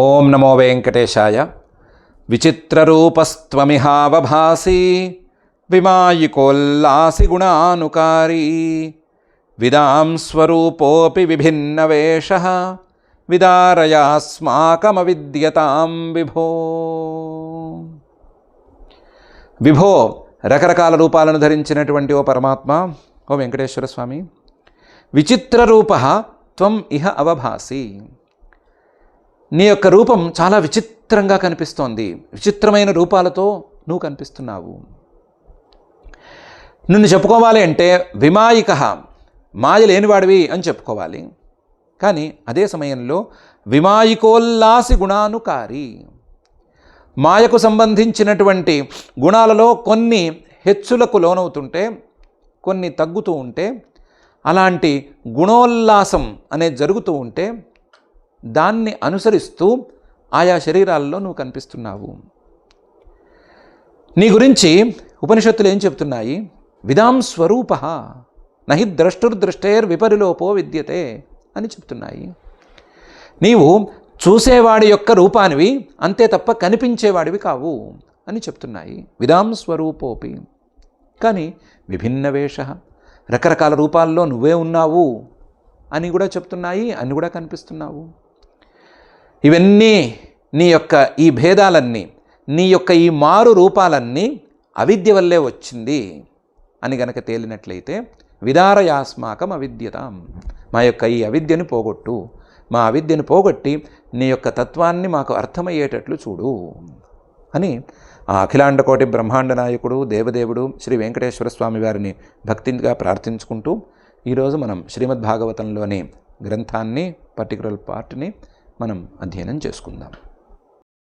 ఓం నమో వెంకటేశాయ. విచిత్రరూపస్త్వమిహావభాసి విమాయికోల్లాసి గుణానుకారీ విదాం స్వరూపోపి విభిన్నవేష విదారయాస్మాకమవిద్యతాం విభో. విభో రకరకాల రూపాలను ధరించినటువంటి ఓ పరమాత్మ ఓ వెంకటేశ్వర స్వామి. విచిత్ర రూప త్వం ఇహ అవభాసి. నీ యొక్క రూపం చాలా విచిత్రంగా కనిపిస్తోంది. విచిత్రమైన రూపాలతో నువ్వు కనిపిస్తున్నావు. నిన్ను చెప్పుకోవాలి అంటే విమాయిక మాయ లేనివాడివి అని చెప్పుకోవాలి. కానీ అదే సమయంలో విమాయికోల్లాసి గుణానుకారి. మాయకు సంబంధించినటువంటి గుణాలలో కొన్ని హెచ్చులకు లోనవుతుంటే కొన్ని తగ్గుతూ ఉంటే అలాంటి గుణోల్లాసం అనేది జరుగుతూ ఉంటే దాన్ని అనుసరిస్తూ ఆయా శరీరాల్లో నువ్వు కనిపిస్తున్నావు. నీ గురించి ఉపనిషత్తులు ఏం చెప్తున్నాయి విదాం స్వరూప నహి ద్రష్టుర్దృష్టేర్ విపరిలోపో విద్యతే అని చెప్తున్నాయి నీవు చూసేవాడి యొక్క రూపానివి అంతే తప్ప కనిపించేవాడివి కావు అని చెప్తున్నాయి విదాం స్వరూపోపి. కానీ విభిన్న వేష రకరకాల రూపాల్లో నువ్వే ఉన్నావు అని కూడా చెప్తున్నాయి అని కూడా కనిపిస్తున్నావు. ఇవన్నీ నీ యొక్క ఈ భేదాలన్నీ నీ యొక్క ఈ మారు రూపాలన్నీ అవిద్య వల్లే వచ్చింది అని గనక తేలినట్లయితే విదారయాస్మాకం అవిద్యతాం. మా యొక్క ఈ అవిద్యను పోగొట్టు. మా అవిద్యను పోగొట్టి నీ యొక్క తత్వాన్ని మాకు అర్థమయ్యేటట్లు చూడు అని ఆ అఖిలాండకోటి బ్రహ్మాండ నాయకుడు దేవదేవుడు శ్రీ వెంకటేశ్వర స్వామి వారిని భక్తిగా ప్రార్థించుకుంటూ ఈరోజు మనం శ్రీమద్భాగవతంలోని గ్రంథాన్ని పర్టికులర్ పార్ట్ని మనం అధ్యయనం చేసుకుందాం.